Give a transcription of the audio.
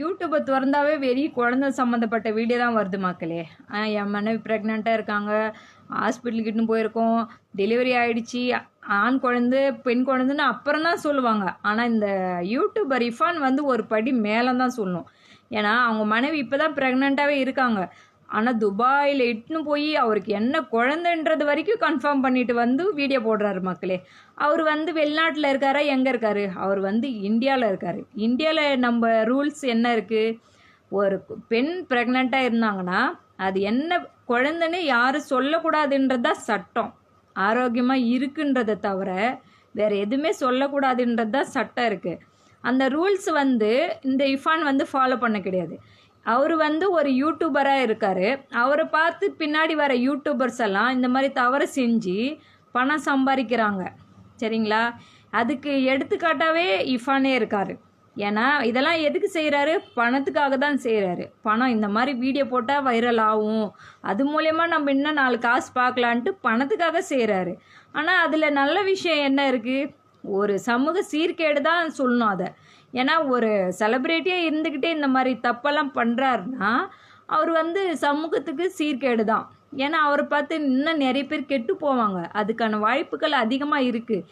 யூடியூப்பை திறந்தாவே வெறி குழந்தை சம்மந்தப்பட்ட வீடியோ தான் வருது மக்களே. என் மனைவி ப்ரெக்னெண்ட்டாக இருக்காங்க. ஹாஸ்பிட்டலுக்கிட்டு போயிருக்கோம். டெலிவரி ஆகிடுச்சி ஆண் குழந்தை பெண் குழந்தைன்னு அப்புறம் தான் சொல்லுவாங்க. ஆனால் இந்த யூடியூபர் இஃபான் வந்து ஒரு படி மேலே தான் சொல்லணும். ஏன்னா அவங்க மனைவி இப்போ தான் ப்ரெக்னெண்ட்டாகவே இருக்காங்க. ஆனால் துபாயில் இட்டுன்னு போய் அவருக்கு என்ன குழந்தைன்றது வரைக்கும் கன்ஃபார்ம் பண்ணிட்டு வந்து வீடியோ போடுறாரு மக்களே. அவர் வந்து வெளிநாட்டில் இருக்காரா? எங்கே இருக்காரு? அவர் வந்து இந்தியாவில் இருக்காரு. இந்தியாவில் நம்ம ரூல்ஸ் என்ன இருக்குது ஒரு பெண் ப்ரெக்னெண்ட்டாக இருந்தாங்கன்னா அது என்ன குழந்தைன்னு யாரும் சொல்லக்கூடாதுன்றது தான் சட்டம். ஆரோக்கியமாக இருக்குன்றதை தவிர வேறு எதுவுமே சொல்லக்கூடாதுன்றது தான் சட்டம் இருக்குது அந்த ரூல்ஸ் வந்து இந்த இஃபான் வந்து ஃபாலோ பண்ண கிடையாது. அவர் வந்து ஒரு யூடியூபராக இருக்கார். அவரை பார்த்து பின்னாடி வர யூடியூபர்ஸ் எல்லாம் இந்த மாதிரி தவறு செஞ்சு பணம் சம்பாதிக்கிறாங்க. சரிங்களா? அதுக்கு எடுத்துக்காட்டாவே இஃபானே இருக்கார். ஏன்னா இதெல்லாம் எதுக்கு செய்கிறாரு பணத்துக்காக தான் செய்கிறாரு பணம் இந்த மாதிரி வீடியோ போட்டால் வைரல் ஆகும். அது மூலயமா நம்ம இன்னும் நாலு காசு பார்க்கலான்ட்டு பணத்துக்காக செய்கிறாரு ஆனால் அதில் நல்ல விஷயம் என்ன இருக்குது ஒரு சமூக சீர்கேடு தான் சொல்லணும் அதை. ஏன்னா ஒரு செலிப்ரிட்டியாக இருந்துக்கிட்டே இந்த மாதிரி தப்பெல்லாம் பண்ணுறாருன்னா அவர் வந்து சமூகத்துக்கு சீர்கேடு தான். ஏன்னா அவரை பார்த்து இன்னும் நிறைய பேர் கெட்டு போவாங்க. அதுக்கான வாய்ப்புகள் அதிகமாக இருக்குது